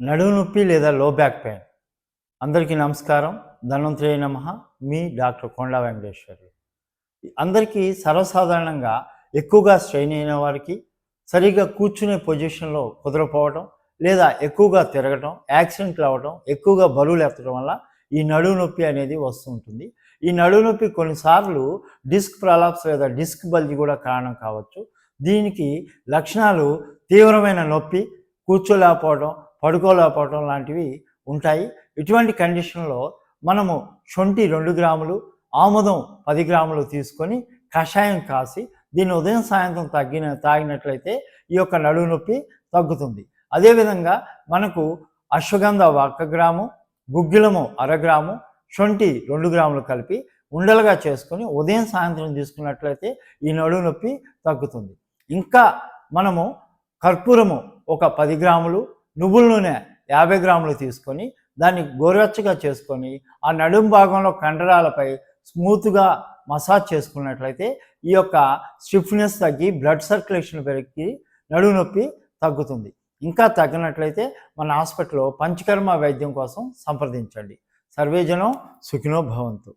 నడుము నొప్పి లేదా లో బ్యాక్ పెయిన్ అందరికీ నమస్కారం. ధన్వంతరి నమ. మీ డాక్టర్ కొండా వెంకటేశ్వర్లు. అందరికీ సర్వసాధారణంగా ఎక్కువగా స్ట్రెయిన్ అయిన వారికి సరిగ్గా కూర్చునే పొజిషన్లో కుదరపోవడం లేదా ఎక్కువగా తిరగటం యాక్సిడెంట్లు అవ్వడం ఎక్కువగా బరువులు ఎత్తడం వల్ల ఈ నడుము నొప్పి అనేది వస్తూ ఉంటుంది. ఈ నడుము నొప్పి కొన్నిసార్లు డిస్క్ ప్రలాప్స్ లేదా డిస్క్ బల్జి కూడా కారణం కావచ్చు. దీనికి లక్షణాలు తీవ్రమైన నొప్పి కూర్చోలేకపోవడం పడుకోలేకపోవడం లాంటివి ఉంటాయి. ఇటువంటి కండిషన్లో మనము శొంఠి రెండు గ్రాములు ఆముదం పది గ్రాములు తీసుకొని కషాయం కాసి దీన్ని ఉదయం సాయంత్రం తగ్గిన తాగినట్లయితే ఈ యొక్క నడుము నొప్పి తగ్గుతుంది. అదేవిధంగా మనకు అశ్వగంధ ఒక గ్రాము గుగ్గిలము అరగ్రాము శొంఠి రెండు గ్రాములు కలిపి ఉండలుగా చేసుకొని ఉదయం సాయంత్రం తీసుకున్నట్లయితే ఈ నడుము నొప్పి తగ్గుతుంది. ఇంకా మనము కర్పూరము ఒక పది గ్రాములు నువ్వుల నూనె యాభై గ్రాములు తీసుకొని దాన్ని గోరువెచ్చగా చేసుకొని ఆ నడుం భాగంలో కండరాలపై స్మూత్గా మసాజ్ చేసుకున్నట్లయితే ఈ యొక్క స్టిఫ్నెస్ తగ్గి బ్లడ్ సర్క్యులేషన్ పెరిగి నడుము నొప్పి తగ్గుతుంది. ఇంకా తగ్గినట్లయితే మన హాస్పిటల్లో పంచకర్మ వైద్యం కోసం సంప్రదించండి. సర్వేజనం సుఖినో భవంతు.